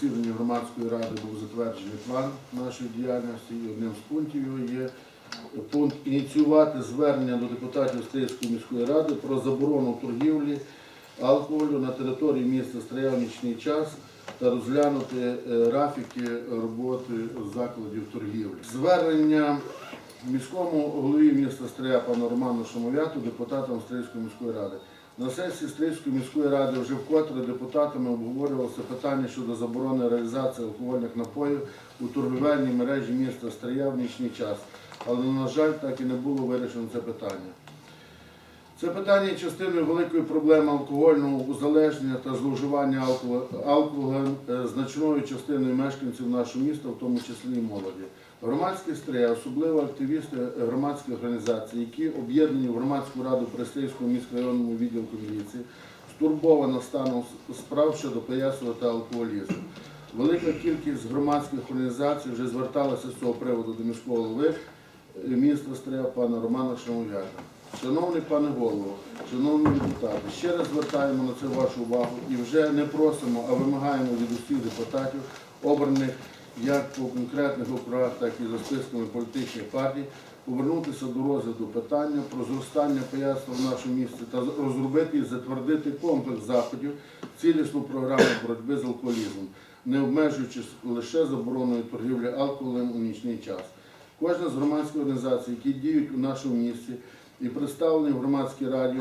засіданні громадської ради був затверджений план нашої діяльності, і одним з пунктів його є пункт ініціювати звернення до депутатів Стрийської міської ради про заборону торгівлі алкоголю на території міста Стрия в нічний час та розглянути е, графіки роботи закладів торгівлі. Звернення міському голові міста Стрия пану Роману Шамовяту, депутатам Стрийської міської ради. На сесії Стрийської міської ради вже вкотре депутатами обговорювалося питання щодо заборони реалізації алкогольних напоїв у торгівельній мережі міста Стрия в нічний час. Але, на жаль, так і не було вирішено це питання. Це питання є частиною великої проблеми алкогольного узалежнення та зловживання алкоголем е, значною частиною мешканців нашого міста, в тому числі і молоді. Громадські стрия, особливо активісти громадських організацій, які об'єднані в громадську раду Престейського міськрайонному відділку міліції, стурбовано станом справ щодо пияцтва та алкоголізму. Велика кількість громадських організацій вже зверталася з цього приводу до міського голови е, міста Стрия пана Романа Шамовяка. Шановний пане голово, шановні депутати, ще раз звертаємо на це вашу увагу і вже не просимо, а вимагаємо від усіх депутатів, обраних як по конкретних округах, так і за списками політичних партій, повернутися до розгляду питання про зростання пияцтва в нашому місті та розробити і затвердити комплекс заходів, цілісну програму боротьби з алкоголізмом, не обмежуючись лише забороною торгівлі алкоголем у нічний час. Кожна з громадських організацій, які діють у нашому місті і представлені в громадській раді,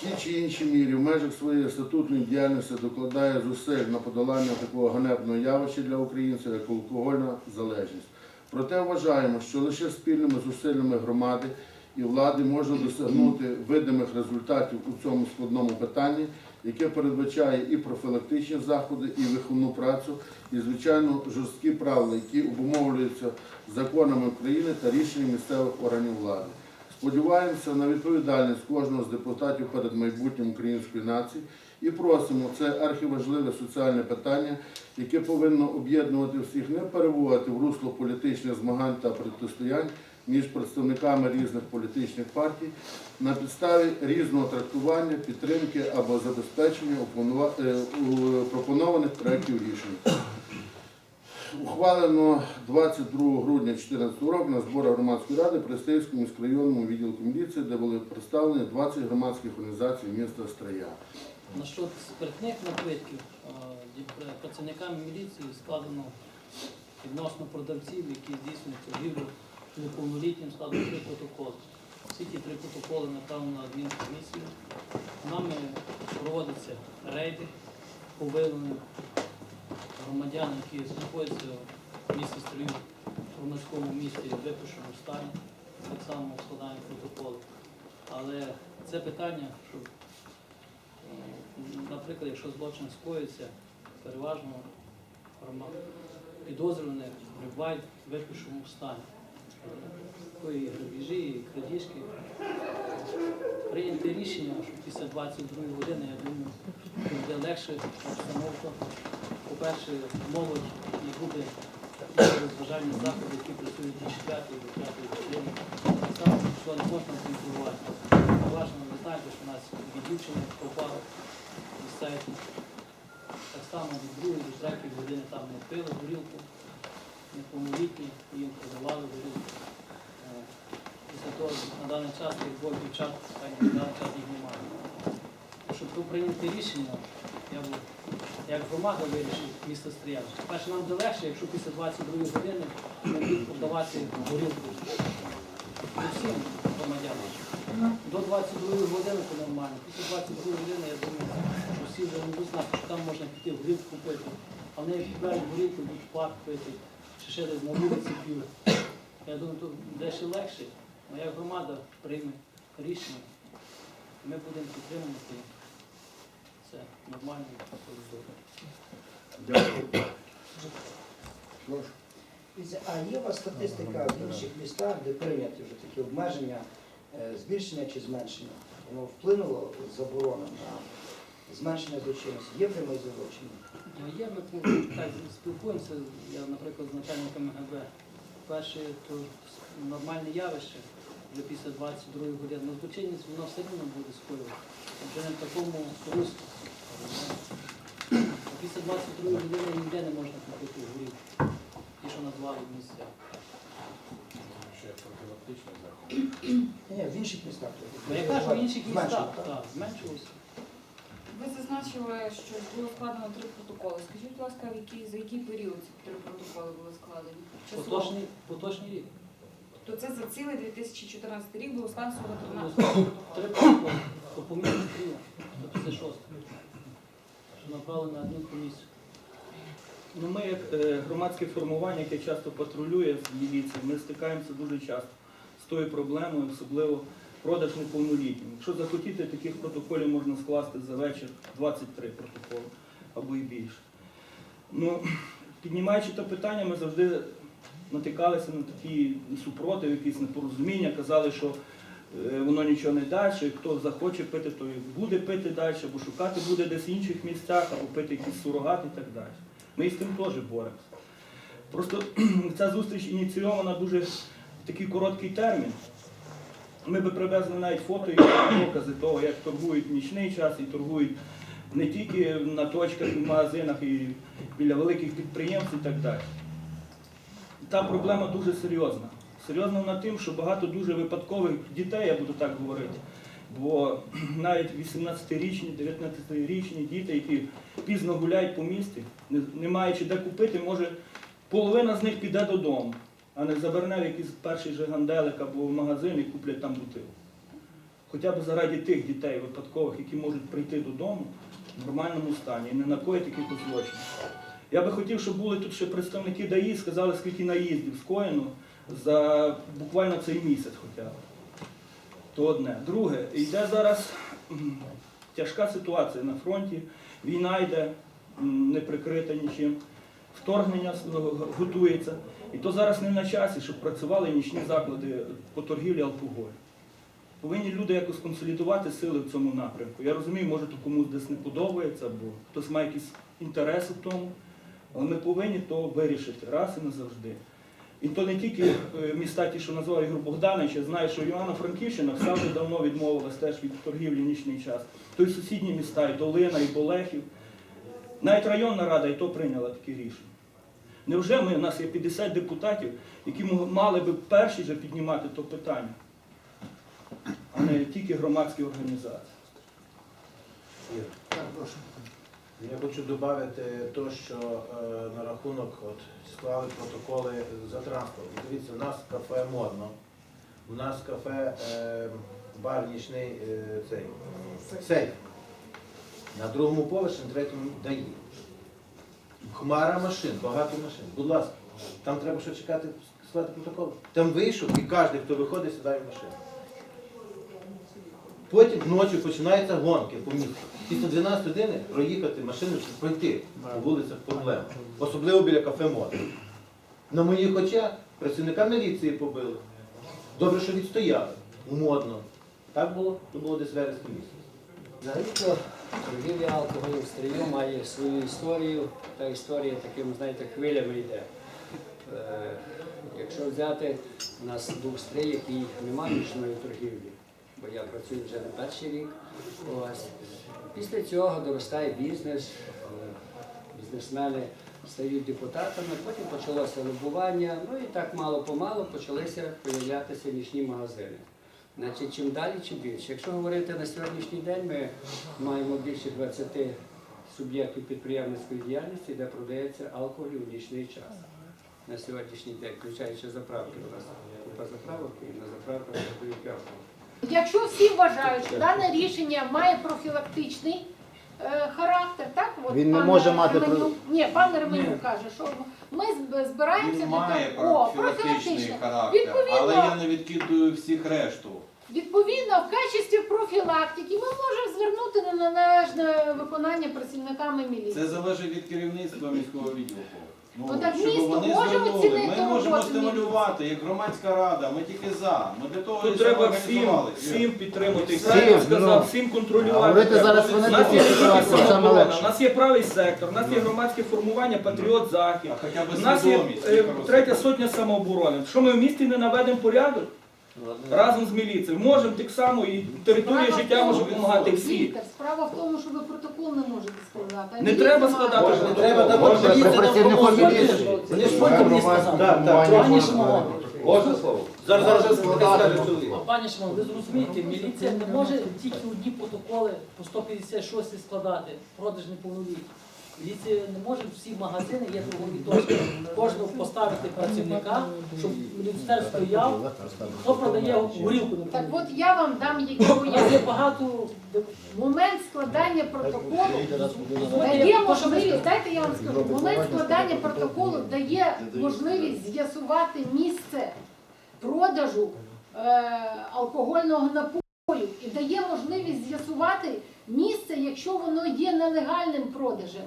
тій чи іншій мірі в межах своєї статутної діяльності докладає зусиль на подолання такого ганебного явища для українців, як алкогольна залежність. Проте вважаємо, що лише спільними зусиллями громади і влади можна досягнути видимих результатів у цьому складному питанні, яке передбачає і профілактичні заходи, і виховну працю, і, звичайно, жорсткі правила, які обумовлюються законами України та рішенням місцевих органів влади. Сподіваємося на відповідальність кожного з депутатів перед майбутнім української нації і просимо це архіважливе соціальне питання, яке повинно об'єднувати всіх, не переводити в русло політичних змагань та протистоянь між представниками різних політичних партій на підставі різного трактування, підтримки або забезпечення е, пропонованих проєктів рішень. Ухвалено 22 грудня 2014 року на зборах громадської ради при Стейському міськрайонному відділку міліції, де були представлені 20 громадських організацій міста Стрия. Насчет спиртних напитків працівниками міліції складено відносно продавців, які здійснюють торгівлю неповнолітнім складно три протоколи. Всі ті три протоколи направлено на адмінкомісію. Нами проводяться рейди по виявленню громадян, які знаходяться в місті Строю, в громадському місті в випущеному стані. Так само складаємо протоколи. Але це питання, щоб Е, Наприклад, якщо злочин скоїться, переважно підозрювані перебувають в випущеному стані. Такої грабіжі, і крадіжки. Прийняти рішення, що після 22 години, я думаю, буде легше обстановка. По-перше, молодь і буде розважальні заходи, які працюють до 4 до 5 години. Само, що не можна контролювати. Важно, ви знаєте, що у нас від дівчини пропало місцеві. Так само від другої, до третьої години там не пили горілку, неповнолітні, їм продавали горілку. Е, Після того на даний час тих двох дівчат, на даний час їх немає. Щоб прийняти рішення, я б як громада вирішив місто Стріян. Перше, нам буде легше, якщо після 22 години ми будемо продавати горілку усім громадянам. До 22 години це нормально. Після 22 години, я думаю, що всі вже не будуть знати, що там можна піти горілку купити. А вони купляють горілку, будуть парк пити, чи ще десь на вулиці п'ють. Я думаю, тут дещо легше. Моя громада прийме рішення. Ми будемо підтримувати. Це нормально. Дякую. Прошу. А є у вас статистика в інших містах, де прийняті вже такі обмеження, е, збільшення чи зменшення? Воно вплинуло заборона на зменшення злочинності? Є прямий злочин? Ну, Є, ми так спілкуємося, я, наприклад, з начальником ГБ. Перше, то нормальне явище вже після 22 години. Ну, злочинність воно все одно буде скоювати. Вже не в такому руслі. А Після Після 22 години ніде не можна купити горілку. Ті, що назвали місця. Ні, в інших містах. Я кажу, в інших містах, так? зменшилося. Ви зазначили, що було складено три протоколи. Скажіть, будь ласка, в який, за який період ці три протоколи були складені? Число? Поточний, поточний рік. То це за цілий 2014 рік було складено всього 13 Три протоколів. протоколи по помірній стрілі, до 56. Що направили на одну комісію. Ну, ми як е, громадське формування, яке часто патрулює з міліцією, ми стикаємося дуже часто з тою проблемою, особливо продаж неповнолітнім. Якщо захотіти, таких протоколів можна скласти за вечір 23 протоколи або і більше. Ну, піднімаючи те питання, ми завжди натикалися на такі супротив, якісь непорозуміння, казали, що е, воно нічого не дасть, що хто захоче пити, то і буде пити далі, або шукати буде десь в інших місцях, або пити якісь сурогати і так далі. Ми з тим теж боремося. Просто ця зустріч ініційована дуже в такий короткий термін. Ми би привезли навіть фото і докази того, як торгують в нічний час і торгують не тільки на точках, і в магазинах, і біля великих підприємств і так далі. Та проблема дуже серйозна. Серйозна вона тим, що багато дуже випадкових дітей, я буду так говорити. Бо навіть 18-річні, 19-річні діти, які пізно гуляють по місті, не, маючи де купити, може половина з них піде додому, а не заверне в якийсь перший же ганделик або в магазин і куплять там бутилку. Хоча б заради тих дітей випадкових, які можуть прийти додому в нормальному стані і не накоїти якихось злочинів. Я би хотів, щоб були тут ще представники ДАІ, сказали, скільки наїздів скоєно за буквально цей місяць хоча б. То одне. Друге, йде зараз тяжка ситуація на фронті, війна йде, не прикрита нічим, вторгнення готується. І то зараз не на часі, щоб працювали нічні заклади по торгівлі алкоголю. Повинні люди якось консолідувати сили в цьому напрямку. Я розумію, може то комусь десь не подобається, бо хтось має якісь інтереси в тому, але ми повинні то вирішити раз і назавжди. І то не тільки е, міста, ті, що назвав Ігор Богданович, я знаю, що Івано-Франківщина вся вже давно відмовилась теж від торгівлі нічний час. То й сусідні міста, і Долина, і Болехів. Навіть районна рада і то прийняла таке рішення. Невже ми, у нас є 50 депутатів, які мали би перші же піднімати то питання, а не тільки громадські організації? Я хочу додати те, що е, на рахунок от, склали протоколи за транспорт. Дивіться, у нас кафе модно, у нас кафе е, бар нічний е, цей, сейф. На другому поверсі, на третьому даї. Хмара машин, багато машин. Будь ласка, там треба що чекати, склати протокол. Там вийшов і кожен, хто виходить, сідає в машину. Потім ночі починаються гонки по місту. Після 12 години проїхати машину чи пройти по вулицях проблема. Особливо біля кафе моди. На моїх очах працівника міліції побили. Добре, що відстояли. Модно. Так було? То було десь вересні місяць. Взагалі-то торгівля алкоголем в стрію має свою історію, та історія такими, знаєте, хвилями йде. Е, якщо взяти, у нас був стрій, який немає нічної торгівлі, бо я працюю вже не перший рік. Ось. Після цього доростає бізнес, е, бізнесмени стають депутатами, потім почалося лобування, ну і так мало-помалу почалися появлятися нічні магазини. Значить, чим далі, чим більше. Якщо говорити на сьогоднішній день, ми маємо більше 20 суб'єктів підприємницької діяльності, де продається алкоголь у нічний час. На сьогоднішній день, включаючи заправки, у нас купа заправок і на заправках продають алкоголь. Якщо всі вважають, що дане рішення має профілактичний е, характер, так? От Він не пан може мати Ременюк- про- Ні, пан Ременюк каже, що ми зб- збираємося Він для має того. О, профілактичний характер, Відповідно. але я не відкидую всіх решту. Відповідно, в качестві профілактики ми можемо звернути на належне виконання працівниками міліції. Це залежить від керівництва міського відділку. Ну, Ну, так щоб місто вони може звернули. оцінити Можемо стимулювати, як громадська рада, ми тільки за. Ми для того Тут треба всім, всім підтримати. Всім, Всім, ну, сказав, всім контролювати. Говорити треба. У вони нас є тільки самооборона, у нас є правий сектор, у нас є громадське формування Патріот Захід. А хоча б У нас є свідомість, е, яка третя сотня самооборони. Що ми в місті не наведемо порядок? Разом з міліцією. Можемо так само і територія Справа життя може допомагати всі. Віктор, справа в тому, що ви протокол не можете складати. а Не міліція треба має. складати Не протокол. треба там Можна поліція нам працівнику допоможе. міліції. Вони ж потім мені сказали. Пані Шимон, Можна слово? Зараз зараз чоловік. Пані Шимон, ви зрозумієте, міліція не може тільки одні протоколи по 156 складати, продаж неповнолітніх. Міліція не може всі магазини, є торгові точки, кожного поставити працівника, щоб міністер стояв, хто продає горілку. Так от я вам дам які Є пояснення. багато Момент складання протоколу дає можливість, дайте я вам скажу, момент складання протоколу дає можливість з'ясувати місце продажу е, алкогольного напою і дає можливість з'ясувати місце, якщо воно є нелегальним продажем.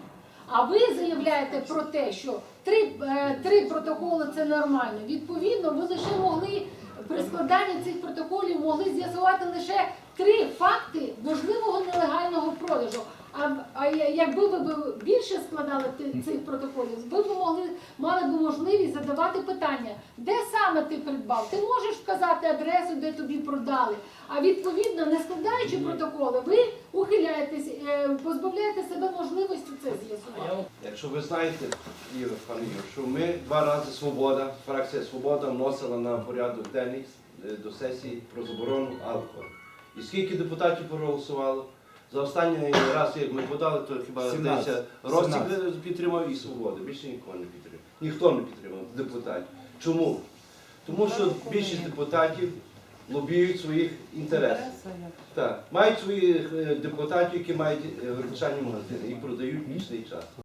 А ви заявляєте про те, що три, е, три протоколи це нормально. Відповідно, ви лише могли при складанні цих протоколів могли з'ясувати лише три факти можливого нелегального продажу. А, а якби ви більше складали цих протоколів, ви б могли мали б можливість задавати питання, де саме ти придбав. Ти можеш вказати адресу, де тобі продали. А відповідно, не складаючи протоколи, ви ухиляєтесь, е, позбавляєте себе можливості це з'ясувати. Якщо ви знаєте, Ігор, пане Ігор, що ми два рази свобода, фракція Свобода вносила на порядок денний е, до сесії про заборону алкоголю. І скільки депутатів проголосувало? За останній раз, як ми подали, то хіба здається, Ростик підтримав і свободи. Більше нікого не підтримав. Ніхто не підтримав депутатів. Чому? Тому що більшість депутатів лобіюють своїх інтересів. Так, мають своїх е, депутатів, які мають е, магазини і продають нічний час.